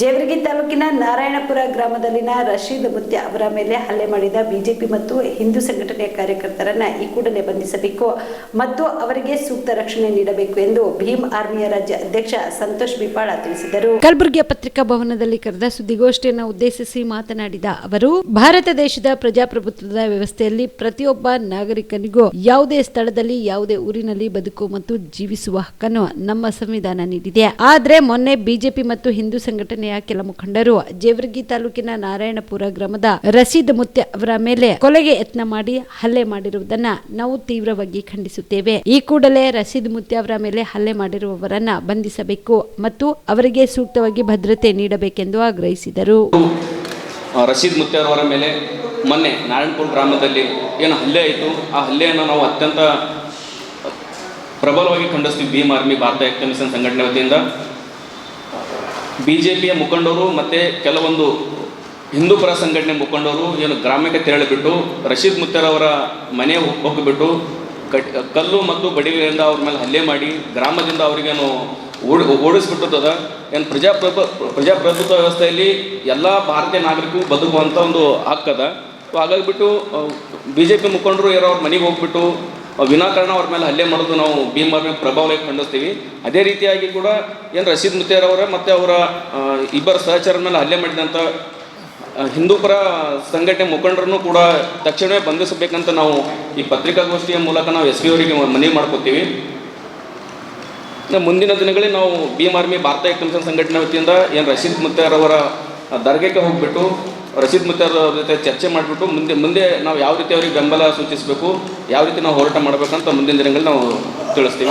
ಜೇವರ್ಗಿ ತಾಲೂಕಿನ ನಾರಾಯಣಪುರ ಗ್ರಾಮದಲ್ಲಿನ ರಶೀದ್ ಮುತ್ಯ ಅವರ ಮೇಲೆ ಹಲ್ಲೆ ಮಾಡಿದ ಬಿಜೆಪಿ ಮತ್ತು ಹಿಂದೂ ಸಂಘಟನೆಯ ಕಾರ್ಯಕರ್ತರನ್ನ ಈ ಕೂಡಲೇ ಬಂಧಿಸಬೇಕು ಮತ್ತು ಅವರಿಗೆ ಸೂಕ್ತ ರಕ್ಷಣೆ ನೀಡಬೇಕು ಎಂದು ಭೀಮ್ ಆರ್ಮಿಯ ರಾಜ್ಯ ಅಧ್ಯಕ್ಷ ಸಂತೋಷ್ ಬಿಪಾಳ ತಿಳಿಸಿದರು. ಕಲಬುರಗಿಯ ಪತ್ರಿಕಾ ಭವನದಲ್ಲಿ ಕರೆದ ಸುದ್ದಿಗೋಷ್ಠಿಯನ್ನು ಉದ್ದೇಶಿಸಿ ಮಾತನಾಡಿದ ಅವರು, ಭಾರತ ದೇಶದ ಪ್ರಜಾಪ್ರಭುತ್ವದ ವ್ಯವಸ್ಥೆಯಲ್ಲಿ ಪ್ರತಿಯೊಬ್ಬ ನಾಗರಿಕನಿಗೂ ಯಾವುದೇ ಸ್ಥಳದಲ್ಲಿ, ಯಾವುದೇ ಊರಿನಲ್ಲಿ ಬದುಕು ಮತ್ತು ಜೀವಿಸುವ ಹಕ್ಕನ್ನು ನಮ್ಮ ಸಂವಿಧಾನ ನೀಡಿದೆ. ಆದ್ರೆ ಮೊನ್ನೆ ಬಿಜೆಪಿ ಮತ್ತು ಹಿಂದೂ ಸಂಘಟನೆಯ ಕೆಲ ಮುಖಂಡರು ಜೇವರ್ಗಿ ತಾಲೂಕಿನ ನಾರಾಯಣಪುರ ಗ್ರಾಮದ ರಸೀದ್ ಮುತ್ಯ ಅವರ ಮೇಲೆ ಕೊಲೆಗೆ ಯತ್ನ ಮಾಡಿ ಹಲ್ಲೆ ಮಾಡಿರುವುದನ್ನ ನಾವು ತೀವ್ರವಾಗಿ ಖಂಡಿಸುತ್ತೇವೆ. ಈ ಕೂಡಲೇ ರಸೀದ್ ಮುತ್ಯ ಅವರ ಮೇಲೆ ಹಲ್ಲೆ ಮಾಡಿರುವವರನ್ನ ಬಂಧಿಸಬೇಕು ಮತ್ತು ಅವರಿಗೆ ಸೂಕ್ತವಾಗಿ ಭದ್ರತೆ ನೀಡಬೇಕೆಂದು ಆಗ್ರಹಿಸಿದರು. ರಸೀದ್ ಮುತ್ಯ ಅವರ ಮೇಲೆ ಮೊನ್ನೆ ನಾರಾಯಣಪುರ ಗ್ರಾಮದಲ್ಲಿ ಏನು ಹಲ್ಲೆ ಆಯಿತು. ಆ ಹಲ್ಲೆಯನ್ನು ನಾವು ಅತ್ಯಂತ ಪ್ರಬಲವಾಗಿ ಖಂಡಿಸ್ತೀವಿ. ಭೀಮ್ ಆರ್ಮಿ ಭಾರತ ಮಿಷನ್ ಸಂಘಟನೆ ವತಿಯಿಂದ. ಬಿ ಜೆ ಪಿಯ ಮುಖಂಡರು ಮತ್ತು ಕೆಲವೊಂದು ಹಿಂದೂ ಪರ ಸಂಘಟನೆ ಮುಖಂಡರು ಏನು ಗ್ರಾಮಕ್ಕೆ ತೆರಳಿಬಿಟ್ಟು ರಶೀದ್ ಮುತ್ತರವರ ಮನೆ ಹೋಗಿಬಿಟ್ಟು ಕಟ್ ಕಲ್ಲು ಮತ್ತು ಬಡಿಗಳಿಂದ ಅವ್ರ ಮೇಲೆ ಹಲ್ಲೆ ಮಾಡಿ ಗ್ರಾಮದಿಂದ ಅವರಿಗೇನು ಓಡಿ ಓಡಿಸ್ಬಿಟ್ಟದ ಏನು ಪ್ರಜಾಪ್ರಭು ಪ್ರಜಾಪ್ರಭುತ್ವ ವ್ಯವಸ್ಥೆಯಲ್ಲಿ ಎಲ್ಲ ಭಾರತೀಯ ನಾಗರಿಕರು ಬದುಕುವಂಥ ಒಂದು ಹಕ್ಕದ. ಸೊ ಹಾಗಾಗಿಬಿಟ್ಟು ಬಿ ಜೆ ಪಿ ಮುಖಂಡರು ಯಾರೋ ಅವ್ರ ಮನೆಗೆ ಹೋಗ್ಬಿಟ್ಟು ವಿನಾಕಾರಣ ಅವ್ರ ಮೇಲೆ ಹಲ್ಲೆ ಮಾಡೋದು ನಾವು ಭೀಮ್ ಮೇಲೆ ಪ್ರಭಾವವಾಗಿ ಖಂಡಿಸ್ತೀವಿ. ಅದೇ ರೀತಿಯಾಗಿ ಕೂಡ ಏನು ರಶೀದ್ ಮುತ್ತೇರವರ ಮತ್ತು ಅವರ ಇಬ್ಬರ ಸಹಚರ ಮೇಲೆ ಹಲ್ಲೆ ಮಾಡಿದಂಥ ಹಿಂದೂಪರ ಹಿಂದೂ ಪರ ಸಂಘಟನೆ ಮುಖಂಡರನ್ನು ಕೂಡ ತಕ್ಷಣವೇ ಬಂಧಿಸಬೇಕಂತ ನಾವು ಈ ಪತ್ರಿಕಾಗೋಷ್ಠಿಯ ಮೂಲಕ ನಾವು ಎಸ್ ಪಿ ಅವರಿಗೆ ಮನವಿ ಮಾಡ್ಕೋತೀವಿ. ಮುಂದಿನ ದಿನಗಳಲ್ಲಿ ನಾವು ಭೀಮ್ ಆರ್ಮಿ ಭಾರತ ಕಮಿಷನ್ ಸಂಘಟನೆ ವತಿಯಿಂದ ಏನು ರಶೀದ್ ಮುತ್ತೇರವರ ದರ್ಗೆಗೆ ಹೋಗ್ಬಿಟ್ಟು ರಶೀದ್ ಮುತ್ತಾರ್ ಅವ್ರ ಜೊತೆ ಚರ್ಚೆ ಮಾಡಿಬಿಟ್ಟು ಮುಂದೆ ಮುಂದೆ ನಾವು ಯಾವ ರೀತಿ ಅವ್ರಿಗೆ ಬೆಂಬಲ ಸೂಚಿಸಬೇಕು, ಯಾವ ರೀತಿ ನಾವು ಹೋರಾಟ ಮಾಡಬೇಕಂತ ಮುಂದಿನ ದಿನಗಳಲ್ಲಿ ನಾವು ತಿಳಿಸ್ತೀವಿ.